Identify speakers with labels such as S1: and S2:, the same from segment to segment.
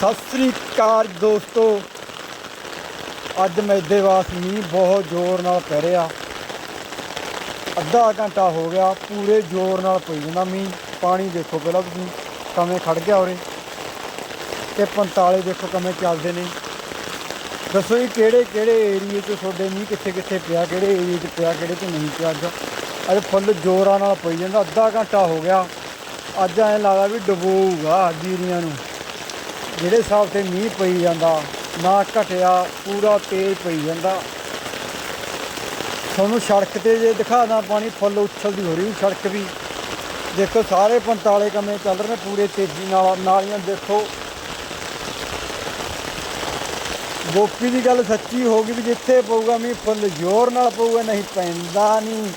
S1: ਸਤਿ ਸ੍ਰੀ ਅਕਾਲ ਦੋਸਤੋ। ਅੱਜ ਮੈਦੇਵਾਸ ਮੀਂਹ ਬਹੁਤ ਜ਼ੋਰ ਨਾਲ ਪੈ ਰਿਹਾ। ਅੱਧਾ ਘੰਟਾ ਹੋ ਗਿਆ, ਪੂਰੇ ਜ਼ੋਰ ਨਾਲ ਪਈ ਜਾਂਦਾ ਮੀਂਹ। ਪਾਣੀ ਦੇਖੋ ਪਹਿਲਾਂ ਤੁਸੀਂ, ਕਿਵੇਂ ਖੜ ਗਿਆ ਉਰੇ। ਤੇ 45 ਦੇਖੋ ਕਿਵੇਂ ਚੱਲਦੇ ਨੇ। ਦੱਸੋ ਜੀ, ਕਿਹੜੇ ਕਿਹੜੇ ਏਰੀਏ 'ਚ ਤੁਹਾਡੇ ਮੀਂਹ ਕਿੱਥੇ ਕਿੱਥੇ ਪਿਆ, ਕਿਹੜੇ ਏਰੀਏ 'ਚ ਪਿਆ, ਕਿਹੜੇ 'ਚ ਨਹੀਂ ਪਿਆ ਅੱਜ? ਅੱਜ ਫੁੱਲ ਜ਼ੋਰਾਂ ਨਾਲ ਪਈ ਜਾਂਦਾ, ਅੱਧਾ ਘੰਟਾ ਹੋ ਗਿਆ। ਅੱਜ ਐਂ ਲੱਗਦਾ ਵੀ ਡਬੋਊਗਾ ਜੀਰੀਆਂ ਨੂੰ। ਜਿਹੜੇ ਹਿਸਾਬ ਤੇ ਮੀਂਹ ਪਈ ਜਾਂਦਾ, ਨਾ ਘਟਿਆ, ਪੂਰਾ ਤੇਜ਼ ਪਈ ਜਾਂਦਾ। ਤੁਹਾਨੂੰ ਸੜਕ ਤੇ ਜੇ ਦਿਖਾਦਾ ਪਾਣੀ ਫੁੱਲ ਉੱਛਲਦੀ ਹੋ ਰਹੀ ਸੜਕ ਵੀ। ਦੇਖੋ, ਸਾਰੇ 45 ਕਮੇ ਚੱਲ ਰਹੇ ਨੇ, ਪੂਰੇ ਤੇਜ਼ੀ ਨਾਲ, ਨਾਲੀਆਂ ਦੇਖੋ। ਗੋਪੀ ਦੀ ਗੱਲ ਸੱਚੀ ਹੋ ਗਈ ਵੀ ਜਿੱਥੇ ਪਊਗਾ ਮੀਂਹ, ਫੁੱਲ ਜ਼ੋਰ ਨਾਲ ਪਊਗਾ, ਨਹੀਂ ਪੈਂਦਾ ਨਹੀਂ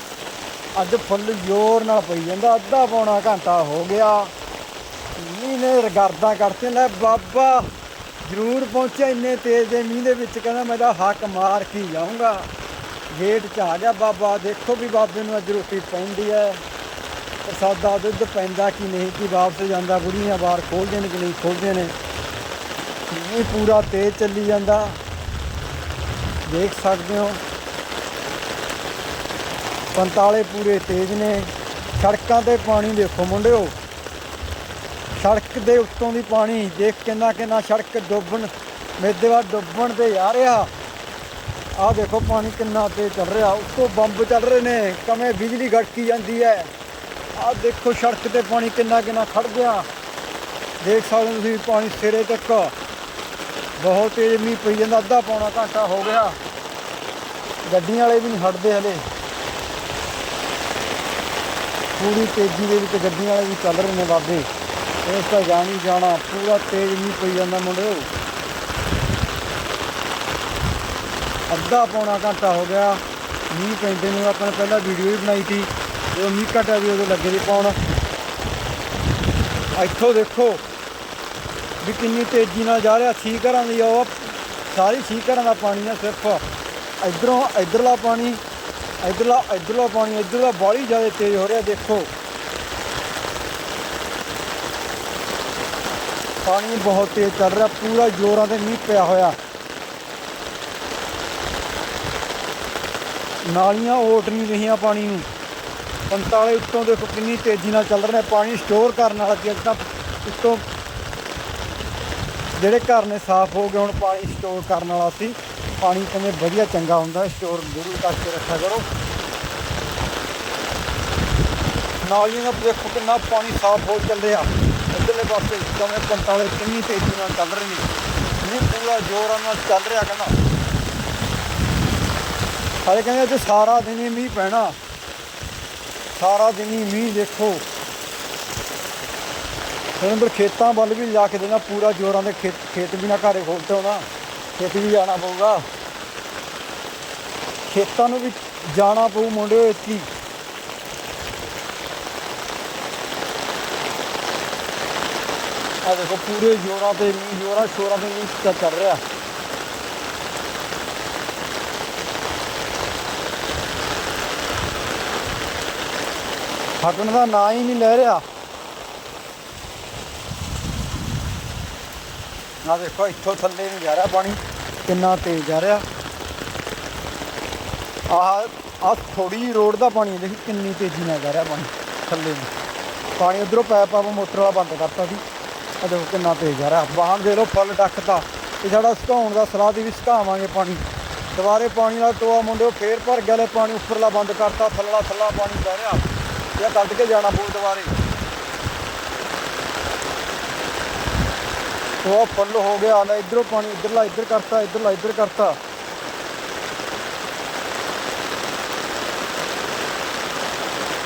S1: ਅੱਜ ਫੁੱਲ ਜ਼ੋਰ ਨਾਲ ਪਈ ਜਾਂਦਾ, ਅੱਧਾ ਪੌਣਾ ਘੰਟਾ ਹੋ ਗਿਆ। ਮੀਂਹ ਨੇ ਰਗਰਦਾਂ ਕਰਤੇ ਲੈ ਬਾਬਾ ਜ਼ਰੂਰ ਪਹੁੰਚਿਆ ਇੰਨੇ ਤੇਜ਼ ਦੇ ਮੀਂਹ ਦੇ ਵਿੱਚ। ਕਹਿੰਦਾ ਮੈਂ ਤਾਂ ਹੱਕ ਮਾਰ ਕੇ ਜਾਊਂਗਾ ਗੇਟ 'ਚ ਆ ਗਿਆ ਬਾਬਾ। ਦੇਖੋ ਵੀ ਬਾਬੇ ਨੂੰ ਅੱਜ ਰੋਟੀ ਪੈਂਦੀ ਹੈ। ਪ੍ਰਸਾਦਾ ਦੁੱਧ ਪੈਂਦਾ ਕਿ ਨਹੀਂ, ਕਿ ਵਾਪਸ ਜਾਂਦਾ। ਬੁੜੀਆਂ ਬਾਹਰ ਖੋਲਦੇ ਨੇ ਕਿ ਨਹੀਂ ਖੋਲਦੇ ਨੇ। ਮੀਂਹ ਪੂਰਾ ਤੇਜ਼ ਚੱਲੀ ਜਾਂਦਾ। ਦੇਖ ਸਕਦੇ ਹੋ। ਪੰਤਾਲੇ ਪੂਰੇ ਤੇਜ਼ ਨੇ। ਸੜਕਾਂ ਤੇ ਪਾਣੀ ਦੇਖੋ ਮੁੰਡਿਓ। ਸੜਕ ਦੇ ਉੱਤੋਂ ਦੀ ਪਾਣੀ, ਦੇਖ ਕਿੰਨਾ ਕਿੰਨਾ ਸੜਕ ਡੁੱਬਣ ਮੇਦੇਵਾ ਡੁੱਬਣ ਤੇ ਆ ਰਿਹਾ। ਆਹ ਦੇਖੋ ਪਾਣੀ ਕਿੰਨਾ ਤੇ ਚੱਲ ਰਿਹਾ, ਉੱਤੋਂ ਬੰਬ ਚੱਲ ਰਹੇ ਨੇ ਕਮੇ ਬਿਜਲੀ ਗੜਕੀ ਜਾਂਦੀ ਹੈ। ਆਹ ਦੇਖੋ ਸੜਕ ਤੇ ਪਾਣੀ ਕਿੰਨਾ ਕਿੰਨਾ ਖੜ ਗਿਆ। ਦੇਖ ਸਕਦੇ ਹੋ ਤੁਸੀਂ ਪਾਣੀ ਸਿਰੇ ਤੱਕ। ਬਹੁਤ ਤੇਜ਼ ਮੀਂਹ ਪਈ ਜਾਂਦਾ, ਅੱਧਾ ਪੌਣਾ ਘੰਟਾ ਹੋ ਗਿਆ। ਗੱਡੀਆਂ ਵਾਲੇ ਵੀ ਨਹੀਂ ਹਟਦੇ ਹਲੇ। ਪੂਰੀ ਤੇਜ਼ੀ ਦੇ ਵਿੱਚ ਗੱਡੀਆਂ ਵਾਲੇ ਵੀ ਚੱਲ ਰਹੇ ਨੇ ਬਾਬੇ। ਇਸ ਤਾਂ ਜਾਣੀ ਜਾਣਾ, ਪੂਰਾ ਤੇਜ਼ ਮੀਂਹ ਪਈ ਜਾਂਦਾ ਮੁੰਡਿਓ। ਅੱਧਾ ਪੌਣਾ ਘੰਟਾ ਹੋ ਗਿਆ, ਮੀਂਹ ਪੈਂਦੇ ਨੂੰ ਆਪਾਂ ਨੇ ਪਹਿਲਾਂ ਵੀਡੀਓ ਵੀ ਬਣਾਈ ਸੀ, ਜਦੋਂ ਮੀਂਹ ਘਟਿਆ ਵੀ ਉਦੋਂ ਲੱਗੇ ਸੀ ਪਾਉਣ ਇੱਥੋਂ ਦੇਖੋ ਵੀ ਕਿੰਨੀ ਤੇਜ਼ੀ ਨਾਲ ਜਾ ਰਿਹਾ ਸੀ ਘਰਾਂ ਦੀ ਉਹ, ਸਾਰੀ ਸੀ ਘਰਾਂ ਦਾ ਪਾਣੀ ਆ ਸਿਰਫ। ਇਧਰੋਂ ਇਧਰਲਾ ਪਾਣੀ, ਇਧਰਲਾ ਇਧਰਲਾ ਪਾਣੀ, ਇਧਰਲਾ ਬਾਹਲੀ ਜ਼ਿਆਦਾ ਤੇਜ਼ ਹੋ ਰਿਹਾ, ਦੇਖੋ। ਪਾਣੀ ਬਹੁਤ ਤੇਜ਼ ਚੱਲ ਰਿਹਾ, ਪੂਰਾ ਜ਼ੋਰਾਂ ਤੇ ਮੀਂਹ ਪਿਆ ਹੋਇਆ। ਨਾਲੀਆਂ ਓਟ ਨਹੀਂ ਰਹੀਆਂ ਪਾਣੀ ਨੂੰ। 45 ਉੱਤੋਂ ਦੇਖੋ ਕਿੰਨੀ ਤੇਜ਼ੀ ਨਾਲ ਚੱਲ ਰਿਹਾ ਪਾਣੀ ਸਟੋਰ ਕਰਨ ਵਾਲਾ ਸੀ ਤਾਂ ਉੱਤੋਂ ਜਿਹੜੇ ਘਰ ਨੇ ਸਾਫ਼ ਹੋ ਗਏ, ਹੁਣ ਪਾਣੀ ਸਟੋਰ ਕਰਨ ਵਾਲਾ ਸੀ। ਪਾਣੀ ਕਿਵੇਂ ਵਧੀਆ ਚੰਗਾ ਹੁੰਦਾ, ਸਟੋਰ ਜ਼ਰੂਰ ਕਰਕੇ ਰੱਖਿਆ ਕਰੋ। ਨਾਲੀਆਂ ਦਾ ਦੇਖੋ ਕਿੰਨਾ ਪਾਣੀ ਸਾਫ਼ ਹੋ ਚੱਲਿਆ। ਇੱਧਰਲੇ ਪਾਸੇ ਕਿਵੇਂ 45 ਕਿੰਨੀ ਤੇਜ਼ੀ ਨਾਲ ਚੱਲ ਰਹੇ ਨੇ। ਇਹ ਪੂਰਾ ਜ਼ੋਰਾਂ ਨਾਲ ਚੱਲ ਰਿਹਾ ਕਹਿੰਦਾ। ਹਾਲੇ ਕਹਿੰਦੇ ਅੱਜ ਸਾਰਾ ਦਿਨ ਹੀ ਮੀਂਹ ਪੈਣਾ। ਸਾਰਾ ਦਿਨ ਹੀ ਮੀਂਹ ਦੇਖੋ। ਫਿਰ ਅੰਦਰ ਖੇਤਾਂ ਵੱਲ ਵੀ ਜਾ ਕੇ ਦੇਣਾ ਪੂਰਾ ਜੋਰਾਂ ਦੇ ਖੇਤ ਖੇਤ ਵੀ ਨਾ ਘਰੇ ਖੋਲਤੇ ਹੋਣਾ ਖੇਤ ਵੀ ਜਾਣਾ ਪਊਗਾ। ਖੇਤਾਂ ਨੂੰ ਵੀ ਜਾਣਾ ਪਊ ਮੁੰਡੇ ਇੱਕੀ ਆ ਦੇਖੋ ਪੂਰੇ ਜੋਰਾਂ ਤੇ ਮੀਂਹ ਜੋਰਾਂ ਸ਼ੋਰਾਂ ਤੇ ਮੀਂਹ ਚੱਲ- ਚੱਲ ਰਿਹਾ। ਹਟਣ ਦਾ ਨਾਂ ਹੀ ਨਹੀਂ ਲੈ ਰਿਹਾ। ਆ ਦੇਖੋ ਇੱਥੋਂ ਥੱਲੇ ਨਹੀਂ ਜਾ ਰਿਹਾ ਪਾਣੀ ਕਿੰਨਾ ਤੇਜ਼ ਜਾ ਰਿਹਾ। ਆਹ ਆ ਥੋੜੀ ਰੋਡ ਦਾ ਪਾਣੀ ਹੈ, ਦੇਖੀ ਕਿੰਨੀ ਤੇਜ਼ੀ ਨਾਲ ਜਾ ਰਿਹਾ ਪਾਣੀ ਥੱਲੇ। ਨੂੰ ਪਾਣੀ ਉਧਰੋਂ ਪੈਪ ਆਪ ਮੋਟਰ ਵਾਲਾ ਬੰਦ ਕਰਤਾ ਸੀ। ਆ ਦੇਖੋ ਕਿੰਨਾ ਤੇਜ਼ ਆ ਰਿਹਾ। ਵਾਹਨ ਦੇ ਲੋ ਫੁੱਲ ਡੱਕਤਾ। ਇਹ ਸਾਡਾ ਸੁਕਾਉਣ ਦਾ ਸਲਾਹ ਦੀ ਵੀ ਸੁਕਾਵਾਂਗੇ ਪਾਣੀ। ਦੁਬਾਰੇ ਪਾਣੀ ਵਾਲਾ ਟੋਆ ਮੁੰਡੇ ਫੇਰ ਭਰ ਗਿਆ ਲੈ ਪਾਣੀ, ਉੱਪਰਲਾ ਬੰਦ ਕਰਤਾ, ਥੱਲੜਾ ਥੱਲਾ ਪਾਣੀ ਜਾ ਰਿਹਾ। ਇਹ ਕੱਢ ਕੇ ਜਾਣਾ ਪਊ ਦੁਬਾਰੇ। ਉਹ ਫੁੱਲ ਹੋ ਗਿਆ, ਲੈ ਇਧਰੋਂ ਪਾਣੀ, ਇਧਰਲਾ ਇੱਧਰ ਕਰਤਾ, ਇਧਰਲਾ ਇੱਧਰ ਕਰਤਾ।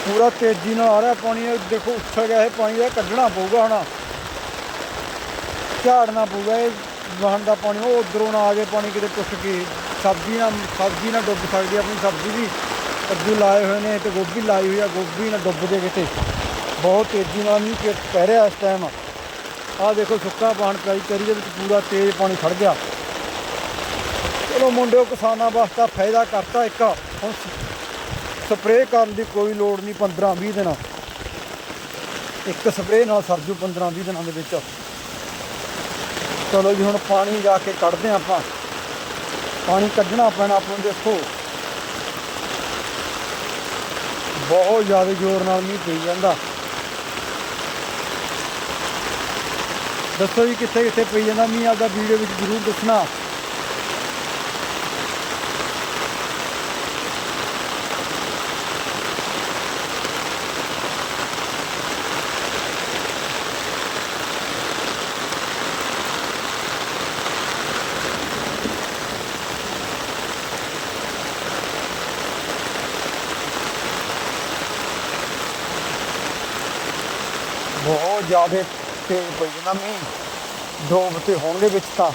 S1: ਪੂਰਾ ਤੇਜ਼ੀ ਨਾਲ ਆ ਰਿਹਾ ਪਾਣੀ ਦੇਖੋ ਉੱਛਲ ਗਿਆ ਇਹ ਪਾਣੀ, ਇਹ ਕੱਢਣਾ ਪਊਗਾ ਹੁਣ ਝਾੜਨਾ ਪਊਗਾ, ਇਹ ਵਾਹਨ ਦਾ ਪਾਣੀ, ਉਹ ਉਧਰੋਂ ਨਾ ਆ ਜਾਏ ਪਾਣੀ ਕਿਤੇ ਪੁੱਟ ਕੇ। ਸਬਜ਼ੀ ਨਾ ਸਬਜ਼ੀ ਨਾ ਡੁੱਬ ਸਕਦੀ, ਆਪਣੀ ਸਬਜ਼ੀ ਵੀ ਕੱਦੂ ਲਾਏ ਹੋਏ ਨੇ ਤੇ ਗੋਭੀ ਲਾਈ ਹੋਈ ਆ, ਗੋਭੀ ਨਾ ਡੁੱਬ ਜੇ ਕਿਤੇ। ਬਹੁਤ ਤੇਜ਼ੀ ਨਾਲ ਮੀਂਹ ਪੈ- ਰਿਹਾ ਇਸ ਟਾਈਮ ਆਹ ਦੇਖੋ ਸੁੱਕਾ ਪਾਣ ਪਾਈ ਕਰੀ ਦੇ ਵਿੱਚ ਪੂਰਾ ਤੇਜ਼ ਪਾਣੀ ਖੜ ਗਿਆ। ਚਲੋ ਮੁੰਡਿਓ, ਕਿਸਾਨਾਂ ਵਾਸਤੇ ਫਾਇਦਾ ਕਰਤਾ ਇੱਕ। ਹੁਣ ਸਪਰੇਅ ਕਰਨ ਦੀ ਕੋਈ ਲੋੜ ਨਹੀਂ 15 20 ਦਿਨਾਂ। ਇੱਕ ਸਪਰੇਅ ਨਾਲ ਸਰਜੂ 15 20 ਦਿਨਾਂ ਦੇ ਵਿੱਚ। ਚਲੋ ਜੀ, ਹੁਣ ਪਾਣੀ ਜਾ ਕੇ ਕੱਢਦੇ ਹਾਂ ਆਪਾਂ। ਪਾਣੀ ਕੱਢਣਾ ਪੈਣਾ ਆਪਾਂ ਨੂੰ, ਦੇਖੋ। ਬਹੁਤ ਜ਼ਿਆਦਾ ਜ਼ੋਰ ਨਾਲ ਮੀਂਹ ਪਈ ਜਾਂਦਾ। ਦੱਸੋ ਜੀ ਕਿੱਥੇ ਕਿੱਥੇ ਪਈ ਜਾਂਦਾ ਮੀਂਹ? ਆਪਦਾ ਵੀਡੀਓ ਵਿੱਚ ਜ਼ਰੂਰ ਦੱਸਣਾ। ਬਹੁਤ ਜ਼ਿਆਦਾ ਤੇਜ਼ ਪਈ ਜਾਂਦਾ ਮੀਂਹ। ਦੋ ਬਤੇ ਹੋਣਗੇ ਵਿੱਚ ਤਾਂ